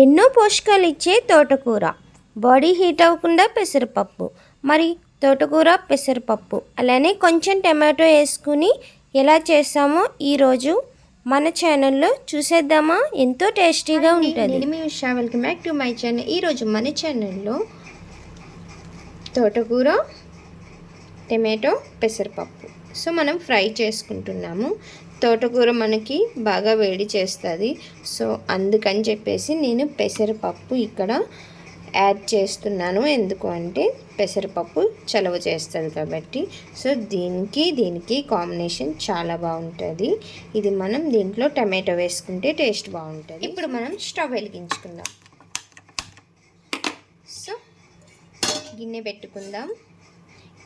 ఎన్నో పోషకాలు ఇచ్చే తోటకూర. బాడీ హీట్ అవ్వకుండా పెసరపప్పు. మరి తోటకూర పెసరపప్పు అలానే కొంచెం టమాటో వేసుకుని ఎలా చేస్తామో ఈరోజు మన ఛానల్లో చూసేద్దామా? ఎంతో టేస్టీగా ఉంటుంది. మీ Usha. Welcome back to my channel. ఈరోజు మన ఛానల్లో తోటకూర టమాటో పెసరపప్పు సో మనం ఫ్రై చేసుకుంటున్నాము. తోటకూర మనకి బాగా వేడి చేస్తుంది. సో అందుకని చెప్పేసి నేను పెసరపప్పు ఇక్కడ యాడ్ చేస్తున్నాను. ఎందుకు అంటే పెసరపప్పు చలవ చేస్తుంది కాబట్టి. సో దీనికి దీనికి కాంబినేషన్ చాలా బాగుంటుంది. ఇది మనం దీంట్లో టమాటో వేసుకుంటే టేస్ట్ బాగుంటుంది. ఇప్పుడు మనం స్టవ్ వెలిగించుకుందాం. సో గిన్నె పెట్టుకుందాం.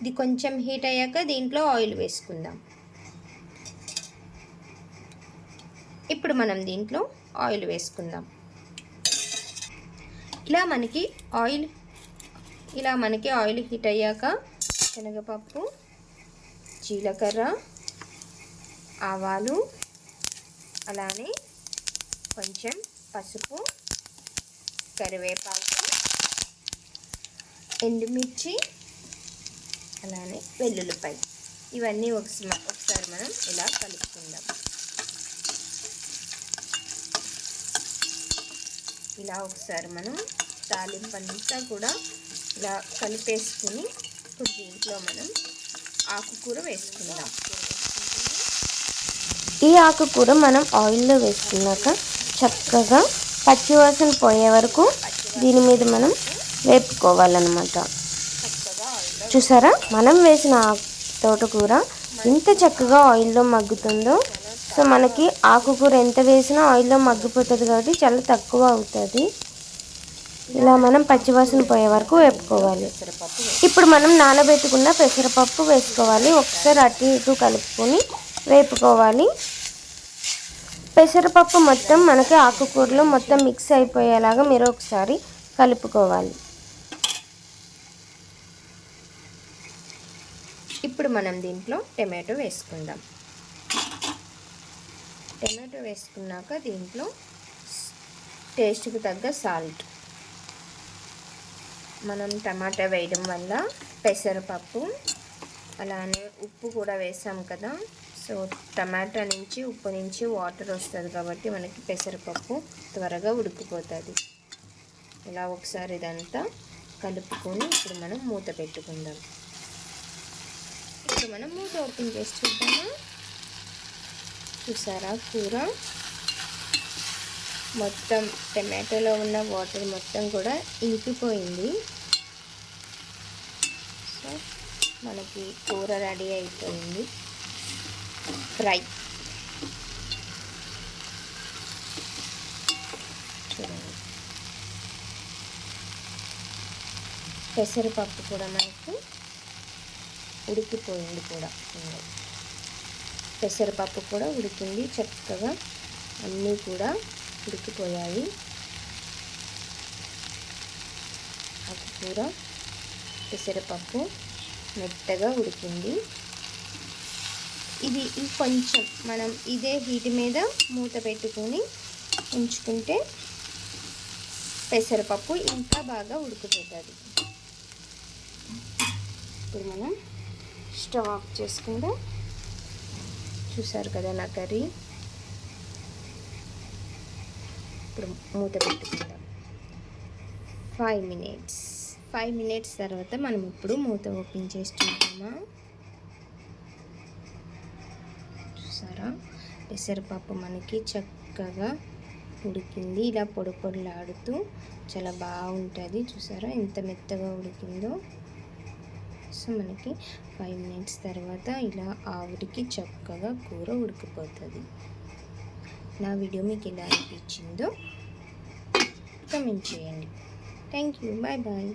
ఇది కొంచెం హీట్ అయ్యాక దీంట్లో ఆయిల్ వేసుకుందాం. ఇప్పుడు మనం దీంట్లో ఆయిల్ వేసుకుందాం. ఇలా మనకి ఆయిల్ ఇలా మనకి ఆయిల్ హీట్ అయ్యాక శనగపప్పు జీలకర్ర ఆవాలు అలానే కొంచెం పసుపు కరివేపాకు ఎండుమిర్చి అలానే వెల్లుల్లిపాయ. ఇవన్నీ ఒకసారి ఒకసారి మనం ఇలా కలుపుకుందాం. ఇలా ఒకసారి మనం తాలింపంతా కూడా ఇలా కలిపేసుకుని ఇప్పుడు దీంట్లో మనం ఆకుకూర వేసుకుందాం. ఈ ఆకుకూర మనం ఆయిల్లో వేసుకున్నాక చక్కగా పచ్చివాసన పోయే వరకు దీని మీద మనం వేపుకోవాలన్నమాట. చూసారా? మనం వేసిన తోటకూర ఎంత చక్కగా ఆయిల్లో మగ్గుతుందో. సో మనకి ఆకుకూర ఎంత వేసినా ఆయిల్లో మగ్గిపోతుంది కాబట్టి చాలా తక్కువ అవుతుంది. ఇలా మనం పచ్చివాసన పోయే వరకు వేపుకోవాలి. ఇప్పుడు మనం నానబెట్టుకున్న పెసరపప్పు వేసుకోవాలి. ఒకసారి అటు ఇటు కలుపుకొని వేపుకోవాలి. పెసరపప్పు మొత్తం మనకి ఆకుకూరలో మొత్తం మిక్స్ అయిపోయేలాగా మీరు ఒకసారి కలుపుకోవాలి. ఇప్పుడు మనం దీంట్లో టమాటో వేసుకుందాం. టమాటో వేసుకున్నాక దీంట్లో టేస్ట్కి తగ్గ సాల్ట్. మనం టమాటా వేయడం వల్ల పెసరపప్పు అలానే ఉప్పు కూడా వేసాం కదా. సో టమాటా నుంచి ఉప్పు నుంచి వాటర్ వస్తుంది కాబట్టి మనకి పెసరపప్పు త్వరగా ఉడికిపోతుంది. ఇలా ఒకసారి ఇదంతా కలుపుకొని ఇప్పుడు మనం మూత పెట్టుకుందాం. ఇప్పుడు మనం మూత ఓపెన్ చేసి చూద్దామా? చూసారా కూర? మొత్తం టమాటోలో ఉన్న వాటర్ మొత్తం కూడా ఇంకిపోయింది. సో మనకి కూర రెడీ అయిపోయింది. ఫ్రై. చూడండి. పెసరపప్పు కూడా మనకు ఉడికిపోయింది కూడా. పెసరపప్పు కూడా ఉడికింది చక్కగా. అన్నీ కూడా ఉడికిపోయాయి. అది కూడా పెసరపప్పు మెత్తగా ఉడికింది. ఇది ఇది కొంచెం మనం ఇదే హీట్ మీద మూత పెట్టుకొని ఉంచుకుంటే పెసరపప్పు ఇంకా బాగా ఉడికిపోతుంది. ఇప్పుడు మనం స్టవ్ ఆఫ్ చేసుకుందాం? చూసారు కదా నా కర్రీ. ఇప్పుడు మూత పెట్టుకుందాం. ఫైవ్ మినిట్స్ ఫైవ్ మినిట్స్ తర్వాత మనం ఇప్పుడు మూత ఓపెన్ చేసి చూద్దామా? చూసారా? పెసరపప్పు మనకి చక్కగా ఉడికింది. ఇలా పొడి పొడిలాడుతూ చాలా బాగుంటుంది. చూసారా? ఎంత మెత్తగా ఉడికిందో. సో మనకి ఫైవ్ మినిట్స్ తర్వాత ఇలా ఆవిరికి చక్కగా కూర ఉడికిపోతుంది. నా వీడియో మీకు ఎలా అనిపించిందో కమెంట్ చేయండి. Thank you bye bye